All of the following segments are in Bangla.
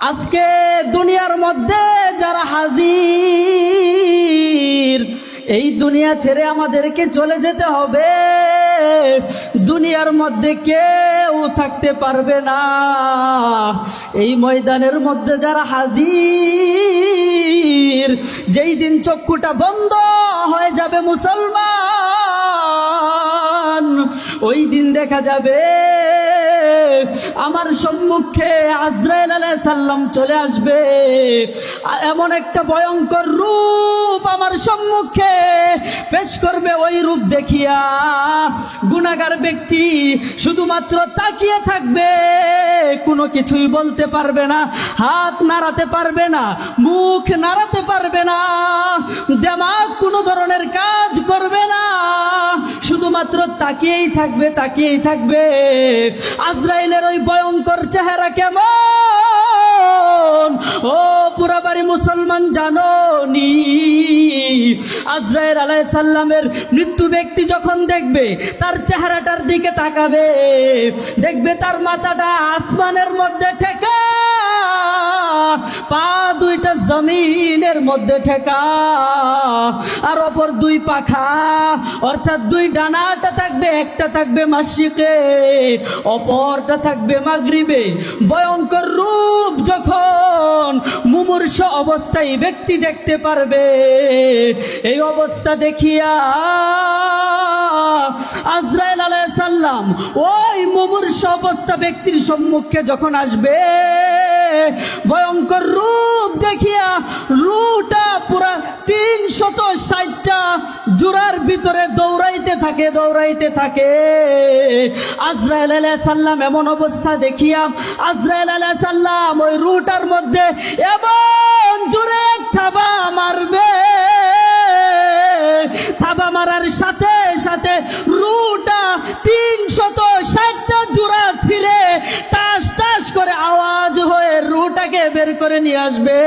আজকে দুনিয়ার মধ্যে যারা হাজির, এই দুনিয়া ছেড়ে আমাদেরকে চলে যেতে হবে। দুনিয়ার মধ্যে কেউ থাকতে পারবে না। এই ময়দানের মধ্যে যারা হাজির, যেই দিন চক্ষুটা বন্ধ হয়ে যাবে মুসলমান, ওই দিন দেখা যাবে আমার সম্মুখে আজরাইল আলাইহিস সাল্লাম চলে আসবে। এমন একটা ভয়ঙ্কর রূপ আমার সম্মুখে পেশ করবে ওই রূপ দেখিয়া। গুনাগার ব্যক্তি শুধুমাত্র তাকিয়ে থাকবে, কোনো কিছুই বলতে পারবে না, হাত নাড়াতে পারবে না, মুখ নাড়াতে পারবে না, দেমাগ কোনো ধরনের কাজ করবে না, শুধুমাত্র তাকিয়েই থাকবে তাকিয়েই থাকবে। আজরাইলের ওই ভয়ঙ্কর চেহারা কেমন? ও পুরাবাড়ি মুসলমান জানো নি আজরায়ের আলাই সাল্লামের মৃত্যু ব্যক্তি যখন দেখবে, তার চেহারাটার দিকে তাকাবে, দেখবে তার মাথাটা আসমানের মধ্যে ঠেকা পা দুইটা জমিনের মধ্যে ঠেকা, আর অপর দুই পাখা, অর্থাৎ দুই ডানাটা থাকবে, একটা থাকবে মাসিকে, অপরটা থাকবে মাগরিবে। ভয়ঙ্কর রূপ যখন মুমূর্ষ অবস্থায় ব্যক্তি দেখতে পারবে, এই অবস্থা দেখিয়া আজরাইল আলাইহিস সাল্লাম ওই মুমূর্ষ অবস্থা ব্যক্তির সম্মুখে যখন আসবে ভয়ঙ্কর রূপ দেখিয়া রুটা পুরা তিন শত ষাটটা জুরার ভিতরে দৌড়াইতে থাকে দৌড়াইতে থাকে। আজরাইল আলাইহিস সাল্লাম এমন অবস্থা দেখিয়া আজরাইল আলাইহিস সাল্লাম ওই রুটার মধ্যে এমন জুরে থাবা মারবে। থাবা মারার সাথে সাথে রুটা তিনশত ষাটটা জোড়া ছিঁড়ে টাস টাস করে আওয়াজ হয়ে রুটাকে বের করে নিয়ে আসবে।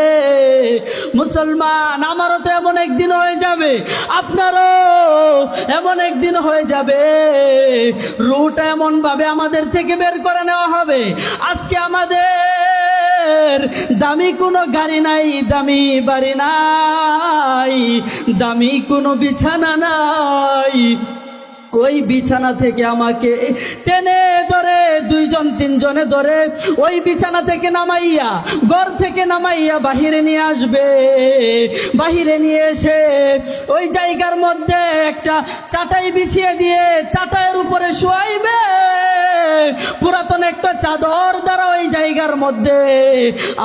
মুসলমান, আমারও তো এমন একদিন হয়ে যাবে, আপনারও এমন একদিন হয়ে যাবে। রুটা এমন ভাবে আমাদের থেকে বের করে নেওয়া হবে। আজকে আমাদের দামি কোনো গাড়ি নাই, দামি বাড়ি নাই, দামি কোনো বিছানা নাই। ওই বিছানা থেকে আমাকে টেনে ধরে, দুইজন, তিনজনে ধরে ওই বিছানা থেকে নামাইয়া, ঘর থেকে নামাইয়া বাহিরে নিয়ে আসবে। বাহিরে নিয়ে এসে ওই জায়গার মধ্যে একটা চাটাই বিছিয়ে দিয়ে চাটাইয়ের উপরে শোয়াইবে। পুরাতন একটা চাদর দ্বারা ওই জায়গার মধ্যে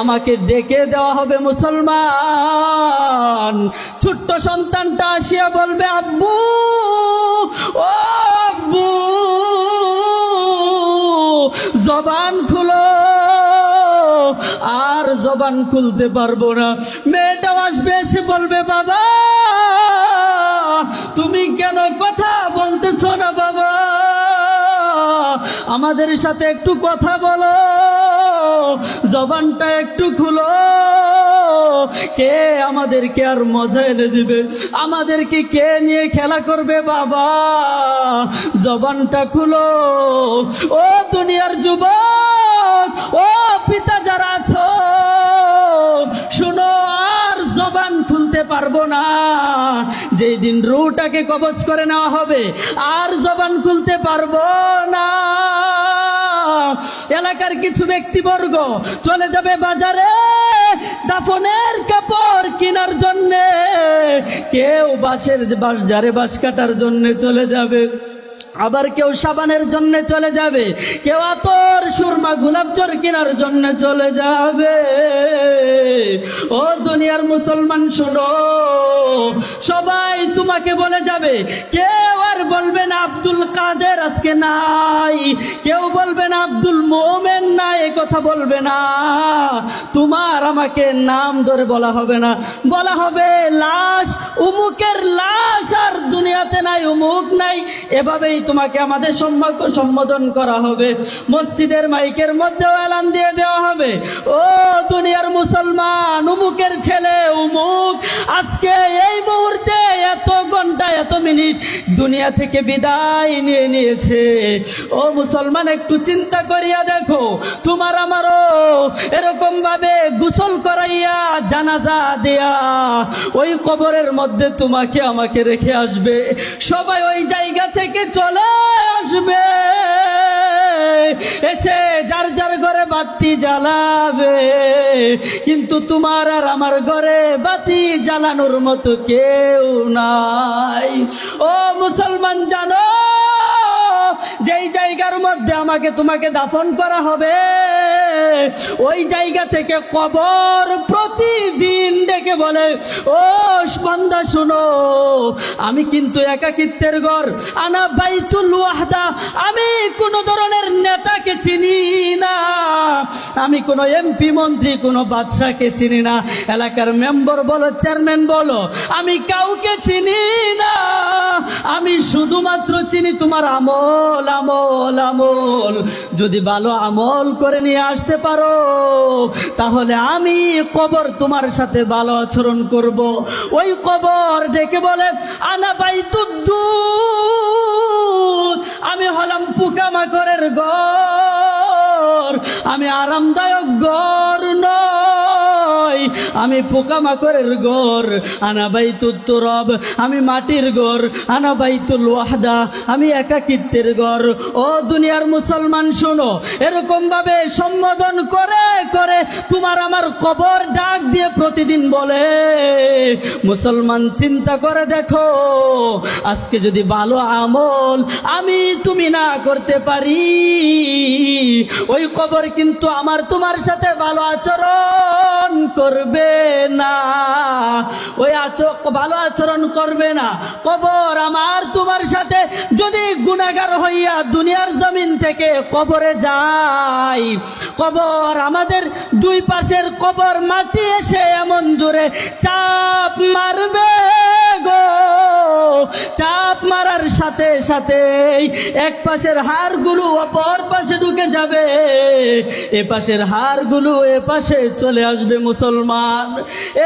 আমাকে ডেকে দেওয়া হবে মুসলমান। ছোট্ট সন্তানটা আসিয়া বলবে, আব্বু জবান খুলো। আর জবান খুলতে পারব না। মেয়েটাও আসবে, এসে বলবে, বাবা, তুমি কেন কথা বলতেছ না, বাবা? আমাদের সাথে একটু কথা বলো। জবানটা একটু খুলো। কে আমাদেরকে আর মজা এনে দিবে? আমাদেরকে কে নিয়ে খেলা করবে বাবা? জবানটা খুলো। ও দুনিয়ার যুবক, ও পিতা যারা আছো, শুনো, আর জবান খুলতে পারব না। যেই দিন রুটাকে কবজ করে নেওয়া হবে, আর জবান খুলতে পারব না। এলাকার কিছু ব্যক্তিবর্গ চলে যাবে বাজারে। দাফনের কাপড় কেনার জন্যে কেউ বাসের বাস যারে বাঁশ কাটার জন্যে চলে যাবে। আবার কেউ সাবানের জন্য চলে যাবে, কেউ আতর, সুরমা গোলাপজল কেনার জন্য চলে যাবে। ও দুনিয়ার মুসলমান, শোনো, সবাই তোমাকে বলে যাবে, কেউ আর বলবে না আব্দুল কাদের আজকে নাই, কেউ বলবে না আব্দুল মোমেন না এ কথা বলবে না। তোমার আমাকে নাম ধরে বলা হবে না, বলা হবে লাশ, উমুকের লাশ, আর দুনিয়াতে নাই, উমুক নাই, এভাবেই তোমাকে আমাদের সম্মান- সম্বোধন করা হবে। মসজিদের মাইকের মধ্যেও এলান দিয়ে দেওয়া হবে। ও দুনিয়ার মুসলমান, উমুকের ছেলে, উমুক, আজকে এই মুহূর্তে এত ঘণ্টা, এত মিনিট দুনিয়া থেকে বিদায় নিয়ে নিয়েছে। ও মুসলমান, একটু চিন্তা করিয়া দেখো, তোমার আমারও এরকম ভাবে গোসল করাইয়া জানাজা দেয়া, ওই কবরের মধ্যে তোমাকে আমাকে রেখে আসবে। সবাই ওই জায়গা থেকে চলে আসবে। এসে যার যার ঘরে বাতি জ্বালাবে। কিন্তু তোমার আর আমার ঘরে বাতি জ্বালানোর মতো কেউ নাই। ও মুসলমান জানো যেই জায়গার মধ্যে আমাকে তোমাকে দাফন করা হবে, ওই জায়গা থেকে কবর প্রতিদিন ডেকে বলে, ও বান্দা, শোনো, আমি কিন্তু একাকিত্বের ঘর। আনা বাইতুল ওয়াহদা, আমি কোন ধরনের নেতাকে চিনি না। আমি কোনো এমপি, মন্ত্রী, কোনো বাদশাকে চিনি না। এলাকার মেম্বার বলো, চেয়ারম্যান বলো, আমি কাউকে চিনি না। আমি শুধুমাত্র চিনি তোমার আমল আমল আমল। যদি ভালো আমল করে নিয়ে আসতে পারো, তাহলে আমি কবর তোমার সাথে ভালো আচরণ করব। ওই কবর ডেকে বলে, আনা বাই আমি হলাম পোকামাকড়ের গর আমি আরামদায়ক গর নয়। আমি পোকামাকড়ের গর, আনা বাইতুত রব আমি মাটির গর, আনা বাইতুল ওয়াহদা, আমি একাকিত্বের গর ও দুনিয়ার মুসলমান, শোনো, এরকম ভাবে সম্বোধন করে করে তোমার আমার কবর ডাক দিয়ে প্রতিদিন বলে, মুসলমান, চিন্তা করে দেখো, আজকে যদি ভালো আমল আমি তুমি না করতে পারি, ওই কবর কিন্তু আমার তোমার সাথে ভালো আচরণ করবে। না। ওই আচ- ভালো আচরণ করবে না। কবর আমার তোমার সাথে যদি গুণাগার হইয়া দুনিয়ার জমিন থেকে কবরে যাই কবর আমাদের দুই পাশের কবর মাটি এসে এমন জোরে চাপ মারবে গো। চাপ মারার সাথে সাথে এক পাশের হাড়গুলো অপর পাশে ঢুকে যাবে। এ পাশের হাড়গুলো এ পাশে চলে আসবে মুসলমান।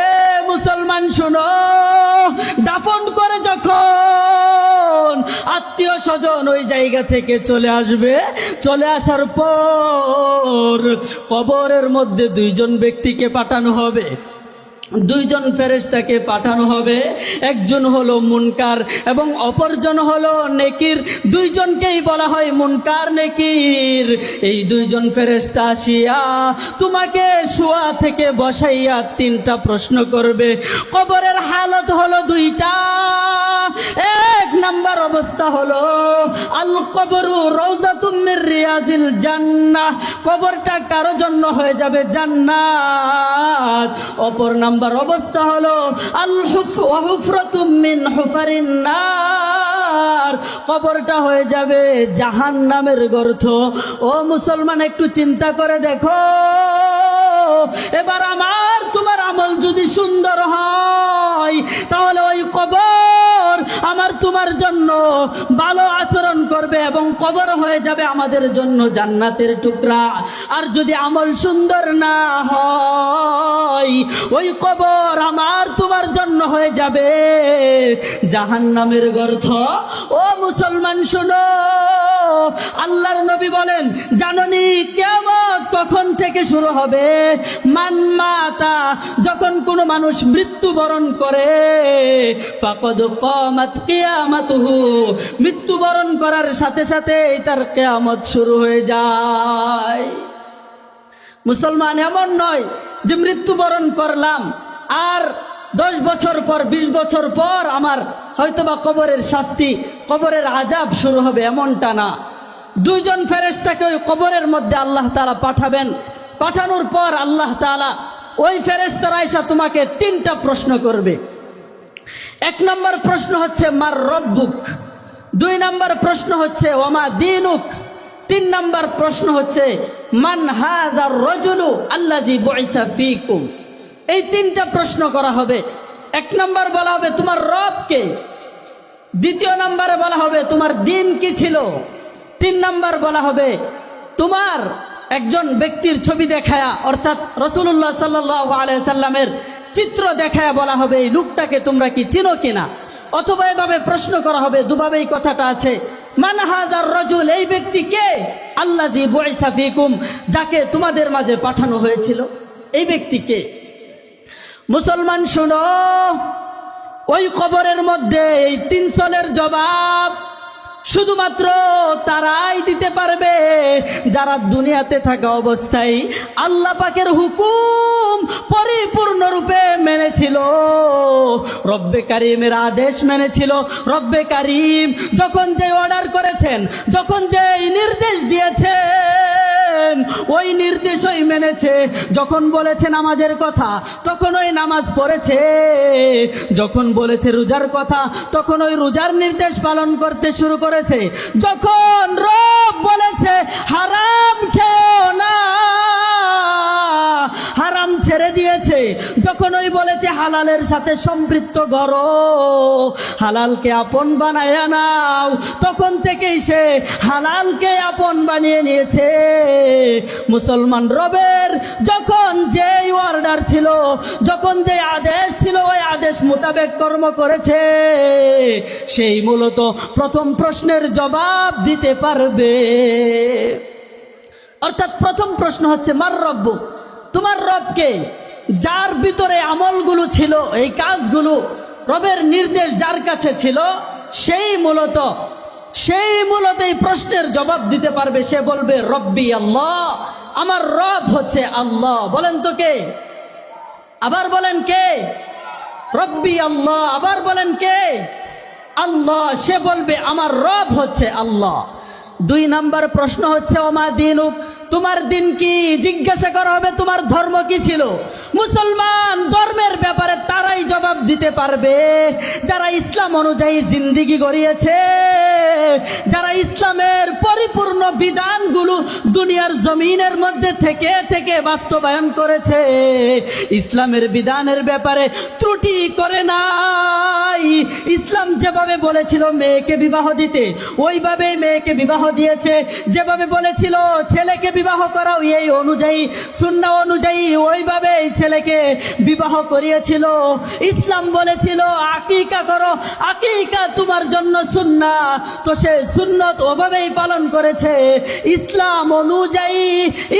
এ মুসলমান শোনো, দাফন করে যখন আত্মীয় স্বজন ওই জায়গা থেকে চলে আসবে, চলে আসার পর কবরের মধ্যে দুইজন ব্যক্তিকে পাঠানো হবে। দুইজন ফেরেস্তাকে পাঠানো হবে। একজন হলো মুনকার এবং অপরজন হলো নেকির। দুইজনকেই বলা হয় মুনকার নেকির। এই দুইজন ফেরেশতা আসিয়া তোমাকে শোয়া থেকে বসাইয়া তিনটা প্রশ্ন করবে। কবরের হালত হলো নাম্বার অবস্থা হলো, আল কবরু রওজাতুম মির রিয়াজিল জান্না কবরটা কারও জন্য হয়ে যাবে জান্নাত। অপর নাম্বার অবস্থা হলো, আল হুফ মিন হুফারিন নার। কবরটা হয়ে যাবে জাহান্নামের গর্থ ও মুসলমান, একটু চিন্তা করে দেখো। এবার আমার তোমার আমল যদি সুন্দর হয়, তাহলে ওই কবর তোমার জন্য ভালো আচরণ করবে এবং কবর হয়ে যাবে আমাদের জন্য জান্নাতের টুকরা। আর যদি আমল সুন্দর না হয়, ওই কবর আমার তোমার জন্য হয়ে যাবে। জাহান্নামের গর্থ ও মুসলমান, শোনো। আল্লাহর নবী বলেন, জাননি কেমন কখন থেকে শুরু হবে? মান মাতা, যখন কোনো মানুষ মৃত্যুবরণ করে, ফাকদ কমাত কিয়ামাতুহু মৃত্যুবরণ করার সাথে সাথে তার কেয়ামত শুরু হয়ে যায়। মুসলমান এমন নয় যে মৃত্যুবরণ করলাম আর দশ বছর পর ২০ বছর পর আমার হয়তোবা কবরের শাস্তি, কবরের আজাব শুরু হবে এমনটা না। দুইজন ফেরেস্তাকে ওই কবরের মধ্যে আল্লাহ তাআলা পাঠাবেন। পাঠানোর পর আল্লাহ তাআলা ওই ফেরেশতারা এসে তোমাকে তিনটা প্রশ্ন করবে। এক নম্বর প্রশ্ন হচ্ছে, মার রব্বুক? দুই নম্বর প্রশ্ন হচ্ছে, ওমা দিনুক? তিন নম্বর প্রশ্ন হচ্ছে, মান হাদার রজুলু আল্লাজি বইসা ফিকুম? এই তিনটা প্রশ্ন করা হবে। এক নম্বর বলা হবে, তোমার রবকে? দ্বিতীয় নম্বরে বলা হবে, তোমার দিন কি ছিল? তিন নম্বর বলা হবে, তোমার একজন ব্যক্তির ছবি দেখায়া, অর্থাৎ রসুল্লাহ সাল্লাহ আলাইসাল্লামের চিত্র দেখায়া বলা হবে, এই লোকটাকে তোমরা কি চিনো কিনা অথবা এভাবে প্রশ্ন করা হবে, দুভাবেই কথাটা আছে মানহাদার রজুল, এই ব্যক্তি কে? আল্লাহ জি বৈসাফিকুম যাকে তোমাদের মাঝে পাঠানো হয়েছিল। এই ব্যক্তি কে? মুসলমান শোনো, ওই কবরের মধ্যে এই তিনসলের জবাব শুধুমাত্র তারাই দিতে পারবে। যারা দুনিয়াতে থাকা অবস্থায় আল্লাহ পাকের হুকুম পরিপূর্ণরূপে মেনেছিল। রব্বে কারিমের আদেশ মেনেছিল। রব্বে কারিম যখন যে অর্ডার করেছেন, যখন যে নির্দেশ দিয়েছেন ওই নির্দেশই মেনেছে। যখন বলেছে নামাজের কথা, তখন ওই নামাজ পড়েছে। যখন বলেছে রোজার কথা, তখন ওই রোজার নির্দেশ পালন করতে শুরু করেছে। যখন রব বলেছে, হারাম খেও না। হারাম ছেড়ে দিয়েছে। যখন ওই বলেছে, হালালের সাথে সম্পৃক্ত করো, হালালকে আপন বানায় নাও। তখন থেকেই সে হালালকে আপন বানিয়ে নিয়েছে। মুসলমান রবের যখন যেই অর্ডার ছিল, যখন যে আদেশ ছিল, ওই আদেশ মোতাবেক কর্ম করেছে, সেই মূলত প্রথম প্রশ্নের জবাব দিতে পারবে। অর্থাৎ প্রথম প্রশ্ন হচ্ছে, মার রব্ব তোমার রবকে, যার ভিতরে আমলগুলো ছিল, এই কাজগুলো রবের নির্দেশ যার কাছে ছিল, সেই মূলত সেই মূলত এই প্রশ্নের জবাব দিতে পারবে। সে বলবে, রব্বি আল্লাহ, আমার রব হচ্ছে আল্লাহ। বলেন তো কে? আবার বলেন কে? রব্বি আল্লাহ। আবার বলেন কে? আল্লাহ। সে বলবে, আমার রব হচ্ছে আল্লাহ। দুই নাম্বার প্রশ্ন হচ্ছে, ওমা দিনুক? তোমার দিন কি? জিজ্ঞাসা করা হবে, তোমার ধর্ম কি ছিল? মুসলমান ধর্মের ব্যাপারে তারাই জবাব দিতে পারবে। যারা ইসলাম অনুযায়ী জিন্দিগি গড়িয়েছে, যারা ইসলামের পরিপূর্ণ বিধানগুলো দুনিয়ার জমিনের মধ্যে থেকে থেকে বাস্তবায়ন করেছে, ইসলামের বিধানের ব্যাপারে ত্রুটি করে নাই। ইসলাম যেভাবে বলেছিল মেয়েকে বিবাহ দিতে ওইভাবে মেয়েকে বিবাহ দিয়েছে। যেভাবে বলেছিল ছেলেকে বিবাহ করাও এই অনুযায়ী শূন্য অনুযায়ী ওইভাবে এই ছেলেকে বিবাহ করিয়েছিল। ইসলাম বলেছিল, আকিকা করো, আকিকা তোমার জন্য সুন্না। তো সে সুন্নত ওভাবেই পালন করেছে। ইসলাম অনুযায়ী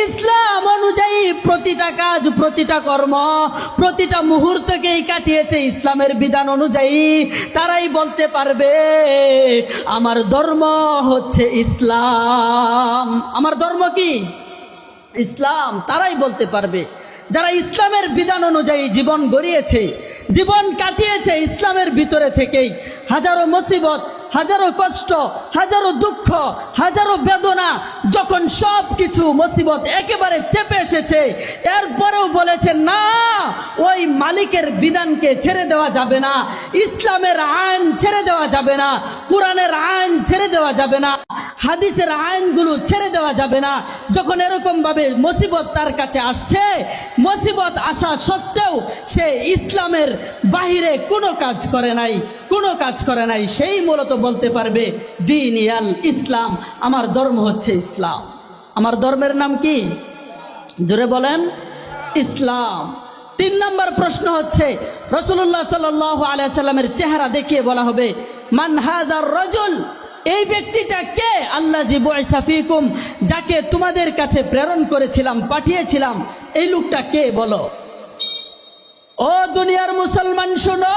ইসলাম অনুযায়ী প্রতিটা কাজ, প্রতিটা কর্ম, প্রতিটা মুহূর্তকেই কাটিয়েছে ইসলামের বিধান অনুযায়ী। তারাই বলতে পারবে, আমার ধর্ম হচ্ছে ইসলাম। আমার ধর্ম কি? ইসলাম তারাই বলতে পারবে। যারা ইসলামের বিধান অনুযায়ী জীবন গড়িয়েছে, জীবন কাটিয়েছে ইসলামের ভিতরে থেকেই হাজারো মুসিবত হাজারো কষ্ট, হাজারো দুঃখ, হাজারো বেদনা, যখন সব কিছু মুসিবত একেবারে চেপে এসেছে, এরপরেও বলেছে, না, ওই মালিকের বিধানকে ছেড়ে দেওয়া যাবে না, ইসলামের আইন ছেড়ে দেওয়া যাবে না, কোরআনের আইন ছেড়ে দেওয়া যাবে না, হাদিসের আইনগুলো ছেড়ে দেওয়া যাবে না। যখন এরকম ভাবে মুসিবত তার কাছে আসছে, মুসিবত আসা সত্ত্বেও সে ইসলামের বাহিরে কোনো কাজ করে নাই। কোনো কাজ করে নাই, সেই মূলত বলতে পারবে, দিন ইয়াল ইসলাম, আমার ধর্ম হচ্ছে ইসলাম। আমার ধর্মের নাম কি? জোরে বলেন, ইসলাম। তিন নম্বর প্রশ্ন হচ্ছে রসুল্লাহ সাল আলাইসাল্লামের চেহারা দেখিয়ে বলা হবে মানহাদার রজুল, এই ব্যক্তিটা কে? আল্লাহ জিবুম যাকে তোমাদের কাছে প্রেরণ করেছিলাম, পাঠিয়েছিলাম। এই লোকটা কে বলো? ও দুনিয়ার মুসলমান, শোনো!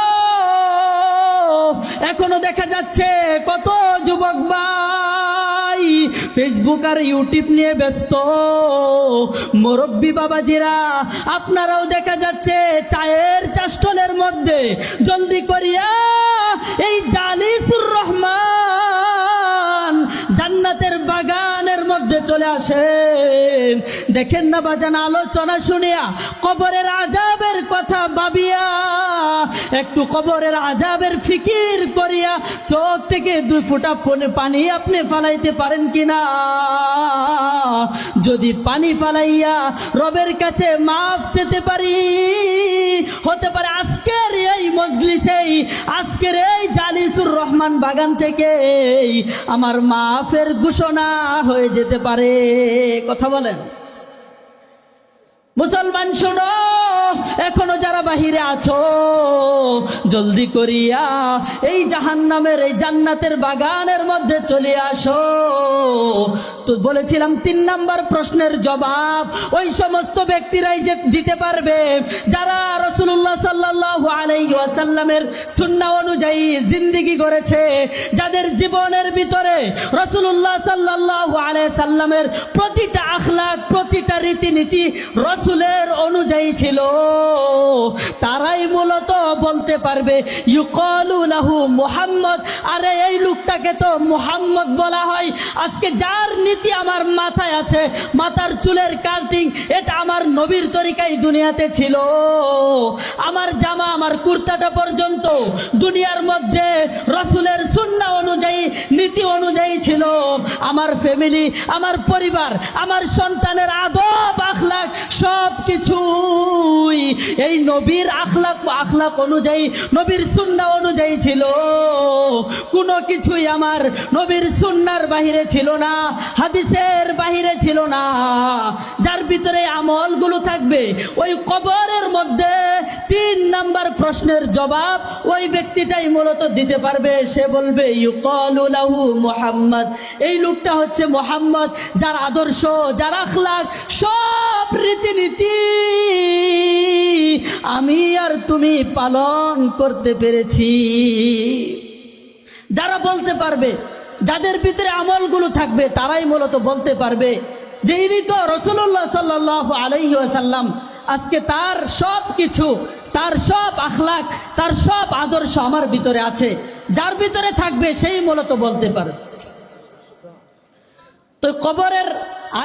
এখনও দেখা যাচ্ছে কত যুবক ভাই ফেসবুক আর ইউটিউব নিয়ে ব্যস্ত। মুরব্বী বাবাজিরা, আপনারাও দেখা যাচ্ছে চায়ের চাষ্টলের মধ্যে। জলদি করিয়া এই জালিসুর রহমান জান্নাতের বাগানের মধ্যে চলে আসেন। দেখেন না বাজান, আলোচনা শুনিয়া কবরের আজাবের কথা ভাবিয়া, একটু কবরের আজাবের ফিকির করিয়া চোখ থেকে দুই ফুটা পনে- পানি আপনি ফালাইতে পারেন কিনা? যদি পানি ফালাইয়া রবের কাছে মাফ চেতে পারি, হতে পারে আজকের এই মজলিসেই আজকের এই জালিসুর রহমান বাগান থেকে আমার মাফের ঘোষণা হয়ে যেতে পারে। কথা বলেন। মুসলমান শোনো, এখনও যারা বাহিরে আছো, জলদি করিয়া এই জাহান্নামের, এই জান্নাতের বাগানের মধ্যে চলে আসো। তো বলেছিলাম তিন নাম্বার প্রশ্নের জবাব। ওই সমস্ত ব্যক্তিরাই যে দিতে পারবে, যারা রসুল্লাহ সাল্লাহ আলাইসাল্লামের সুন্না অনুযায়ী জিন্দিগি করেছে, যাদের জীবনের ভিতরে রসুল্লাহ সাল্লাহ আলাই সাল্লামের প্রতিটা আখলাক, প্রতিটা রীতিনীতি রসুলের অনুযায়ী ছিল। তারাই মূলত বলতে পারবে, ইউকলু মুহাম্মদ। আরে এই লোকটাকে তো মুহাম্মদ বলা হয়। আজকে যার নীতি আমার মাথায় আছে, মাথার চুলের কাটিং, এটা আমার নবীর তরিকাই দুনিয়াতে ছিল। আমার জামা, আমার কুর্তাটা পর্যন্ত দুনিয়ার মধ্যে রসুলের সুন্না অনুযায়ী, নীতি অনুযায়ী ছিল। আমার ফ্যামিলি আমার পরিবার, আমার সন্তানের আদব আখলাক সব কিছুই এই নবীর আখলাক আখলাক অনুযায়ী, নবীর সুন্না অনুযায়ী ছিল। কোনো কিছুই আমার নবীর সুন্নার বাহিরে ছিল না। হাদিসের বাহিরে ছিল না। যার ভিতরে আমলগুলো থাকবে, ওই কবরের মধ্যে তিন নাম্বার প্রশ্নের জবাব ওই ব্যক্তিটাই মূলত দিতে পারবে। সে বলবে, ইউকলু লাহু মুহাম্মদ। এই লোকটা হচ্ছে মোহাম্মদ, যার আদর্শ, যার আখলাক সব রীতিনীতি। আমি আর তুমি পালন করতে পেরেছি। যারা বলতে পারবে যাদের ভিতরে আমলগুলো থাকবে, তারাই মূলত বলতে পারবে যে ইনি তো রসুল্লাহ সাল্লাহ আলাইসাল্লাম আজকে তার সব কিছু, তার সব আখলাক, তার সব আদর্শ আমার ভিতরে আছে। যার ভিতরে থাকবে, সেই মূলত বলতে পারবে। তো কবরের